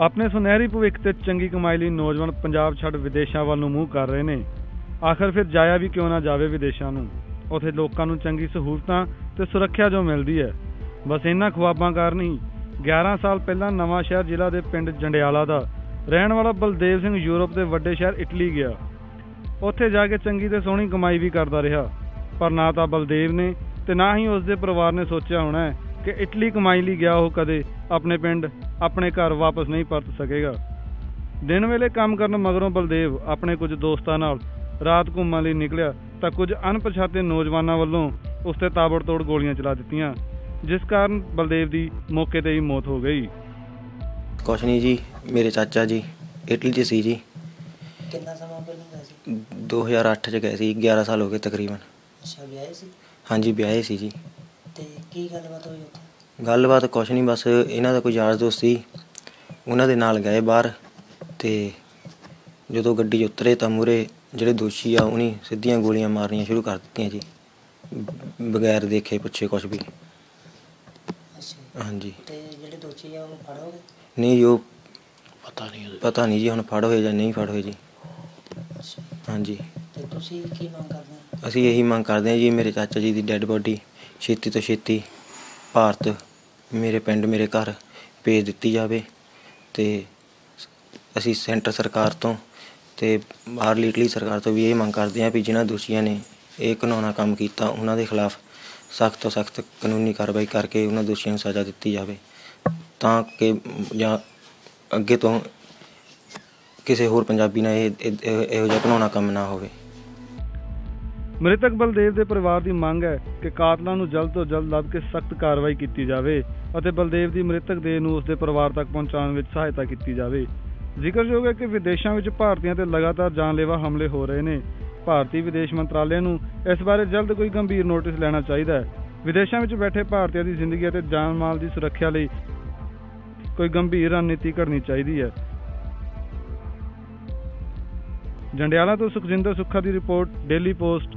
ਆਪਣੇ ਸੁਨਹਿਰੀ ਭਵਿੱਖ ਤੇ ਚੰਗੀ ਕਮਾਈ ਲਈ ਨੌਜਵਾਨ ਪੰਜਾਬ ਛੱਡ ਵਿਦੇਸ਼ਾਂ ਵੱਲ ਨੂੰ ਮੂੰਹ ਕਰ ਰਹੇ ਨੇ। ਆਖਰ ਫਿਰ ਜਾਇਆ ਵੀ ਕਿਉਂ ਨਾ ਜਾਵੇ ਵਿਦੇਸ਼ਾਂ ਨੂੰ? ਉਥੇ ਲੋਕਾਂ ਨੂੰ ਚੰਗੀ ਸਹੂਲਤਾਂ ਤੇ ਸੁਰੱਖਿਆ ਜੋ ਮਿਲਦੀ ਹੈ। ਬਸ ਇਹਨਾਂ ਖੁਆਬਾਂ ਕਾਰਨ ਹੀ 11 ਸਾਲ ਪਹਿਲਾਂ ਨਵਾਂ ਸ਼ਹਿਰ ਜ਼ਿਲ੍ਹਾ ਦੇ ਪਿੰਡ ਜੰਡਿਆਲਾ ਦਾ ਰਹਿਣ ਵਾਲਾ ਬਲਦੇਵ ਸਿੰਘ ਯੂਰਪ ਦੇ ਵੱਡੇ ਸ਼ਹਿਰ ਇਟਲੀ ਗਿਆ। ਉੱਥੇ ਜਾ ਕੇ ਚੰਗੀ ਤੇ ਸੋਹਣੀ ਕਮਾਈ ਵੀ ਕਰਦਾ ਰਿਹਾ। ਪਰ ਨਾ ਤਾਂ ਬਲਦੇਵ ਨੇ ਤੇ ਨਾ ਹੀ ਉਸ ਦੇ ਪਰਿਵਾਰ ਨੇ ਸੋਚਿਆ ਹੋਣਾ ਕਿ ਇਟਲੀ ਕਮਾਈ ਲਈ ਗਿਆ ਉਹ ਕਦੇ ਆਪਣੇ ਪਿੰਡ ਆਪਣੇ ਘਰ ਵਾਪਸ ਨਹੀਂ ਪਰਤ ਸਕੇਗਾ। ਦਿਨ ਵੇਲੇ ਕੰਮ ਕਰਨ ਮਗਰੋਂ ਬਲਦੇਵ ਆਪਣੇ ਕੁਝ ਦੋਸਤਾਂ ਨਾਲ ਰਾਤ ਘੁੰਮਣ ਲਈ ਨਿਕਲਿਆ ਤਾਂ ਕੁਝ ਅਣਪਛਾਤੇ ਨੌਜਵਾਨਾਂ ਵੱਲੋਂ ਉਸ ਤੇ ਤਾਬੜਤੋੜ ਗੋਲੀਆਂ ਚਲਾ ਦਿੱਤੀਆਂ ਜਿਸ ਕਾਰਨ ਬਲਦੇਵ ਦੀ ਮੌਕੇ ਤੇ ਹੀ ਮੌਤ ਹੋ ਗਈ। ਕੁਛ ਨਹੀਂ ਜੀ ਮੇਰੇ ਚਾਚਾ ਜੀ ਇਟਲੀ 'ਚ ਸੀ ਜੀ। ਕਿੰਨਾ ਸਮਾਂ ਪਹਿਲਾਂ ਗਿਆ ਸੀ? 2008 'ਚ ਗਏ ਸੀ 11 ਸਾਲ ਹੋ ਗਏ ਤਕਰੀਬਨ। ਅੱਛਾ ਵਿਆਹੇ ਸੀ? ਹਾਂਜੀ ਵਿਆਹੇ ਸੀ ਜੀ। ਤੇ ਕੀ ਗੱਲਬਾਤ ਹੋਈ ਉੱਥੇ? ਗੱਲਬਾਤ ਕੁਛ ਨਹੀਂ ਬਸ ਇਹਨਾਂ ਦਾ ਕੋਈ ਯਾਰ ਦੋਸਤ ਸੀ। ਉਹਨਾਂ ਦੇ ਨਾਲ ਗਏ ਬਾਹਰ ਤੇ ਜਦੋਂ ਗੱਡੀ 'ਚ ਉਤਰੇ ਤਾਂ ਮੂਰੇ ਜਿਹੜੇ ਦੋਸ਼ੀ ਆ ਉਹਨੇ ਸਿੱਧੀਆਂ ਗੋਲੀਆਂ ਮਾਰਨੀਆਂ ਸ਼ੁਰੂ ਕਰ ਦਿੱਤੀਆਂ ਜੀ। ਬਗੈਰ ਦੇਖੇ ਪੁੱਛੇ ਕੁਛ ਵੀ। ਅੱਛਾ ਹਾਂਜੀ। ਤੇ ਜਿਹੜੇ ਦੋਸ਼ੀ ਆ ਉਹਨੂੰ ਫੜੋਗੇ ਨਹੀਂ ਜੀ ਉਹ ਪਤਾ ਨਹੀਂ ਪਤਾ ਨਹੀਂ ਜੀ ਹੁਣ ਫੜ ਹੋਏ ਜਾਂ ਨਹੀਂ ਫੜ ਹੋਏ ਜੀ। ਹਾਂਜੀ। ਤੇ ਤੁਸੀਂ ਕੀ ਮੰਗ ਕਰਦੇ ਹੋ? ਅਸੀਂ ਇਹੀ ਮੰਗ ਕਰਦੇ ਹਾਂ ਜੀ ਮੇਰੇ ਚਾਚਾ ਜੀ ਦੀ ਡੈੱਡ ਬੋਡੀ। ਛੇਤੀ ਤੋਂ ਛੇਤੀ ਭਾਰਤ ਮੇਰੇ ਪਿੰਡ, ਮੇਰੇ ਘਰ ਭੇਜ ਦਿੱਤੀ ਜਾਵੇ ਤੇ ਅਸੀਂ ਸੈਂਟਰ ਸਰਕਾਰ ਤੋਂ ਤੇ ਬਾਹਰਲੀ ਇਟਲੀ ਸਰਕਾਰ ਤੋਂ ਵੀ ਇਹ ਮੰਗ ਕਰਦੇ ਹਾਂ ਵੀ ਜਿਨ੍ਹਾਂ ਦੋਸ਼ੀਆਂ ਨੇ ਇਹ ਘਿਨਾਉਣਾ ਕੰਮ ਕੀਤਾ, ਉਹਨਾਂ ਦੇ ਖਿਲਾਫ ਸਖਤ ਤੋਂ ਸਖਤ ਕਾਨੂੰਨੀ ਕਾਰਵਾਈ ਕਰਕੇ ਉਹਨਾਂ ਦੋਸ਼ੀਆਂ ਨੂੰ ਸਜ਼ਾ ਦਿੱਤੀ ਜਾਵੇ ਤਾਂ ਕਿ ਜਾਂ ਅੱਗੇ ਤੋਂ ਕਿਸੇ ਹੋਰ ਪੰਜਾਬੀ ਨਾਲ ਇਹ ਇਹੋ ਜਿਹਾ ਘਿਨਾਉਣਾ ਕੰਮ ਨਾ ਹੋਵੇ। ਮ੍ਰਿਤਕ ਬਲਦੇਵ ਦੇ ਪਰਿਵਾਰ ਦੀ ਮੰਗ ਹੈ ਕਿ ਕਾਤਲਾਂ ਨੂੰ ਜਲਦ ਤੋਂ ਜਲਦ ਲੱਭ ਕੇ ਸਖਤ ਕਾਰਵਾਈ ਕੀਤੀ ਜਾਵੇ ਅਤੇ ਬਲਦੇਵ ਦੀ ਮ੍ਰਿਤਕ ਦੇਹ ਨੂੰ ਉਸਦੇ ਪਰਿਵਾਰ ਤੱਕ ਪਹੁੰਚਾਉਣ ਵਿੱਚ ਸਹਾਇਤਾ ਕੀਤੀ ਜਾਵੇ। ਜ਼ਿਕਰਯੋਗ ਹੈ ਕਿ ਵਿਦੇਸ਼ਾਂ ਵਿੱਚ ਭਾਰਤੀਆਂ ਤੇ ਲਗਾਤਾਰ ਜਾਨਲੇਵਾ ਹਮਲੇ ਹੋ ਰਹੇ ਨੇ। ਭਾਰਤੀ ਵਿਦੇਸ਼ ਮੰਤਰਾਲੇ ਨੂੰ ਇਸ ਬਾਰੇ ਜਲਦ ਕੋਈ ਗੰਭੀਰ ਨੋਟਿਸ ਲੈਣਾ ਚਾਹੀਦਾ ਹੈ। ਵਿਦੇਸ਼ਾਂ ਵਿੱਚ ਬੈਠੇ ਭਾਰਤੀਆਂ ਦੀ ਜ਼ਿੰਦਗੀ ਅਤੇ ਜਾਨ ਮਾਲ ਦੀ ਸੁਰੱਖਿਆ ਲਈ ਕੋਈ ਗੰਭੀਰ ਰਣਨੀਤੀ ਕਰਨੀ ਚਾਹੀਦੀ ਹੈ। ਜੰਡਿਆਲਾ ਤੋਂ ਸੁਖਜਿੰਦਰ ਸੁੱਖਾ ਦੀ ਰਿਪੋਰਟ, ਡੇਲੀ ਪੋਸਟ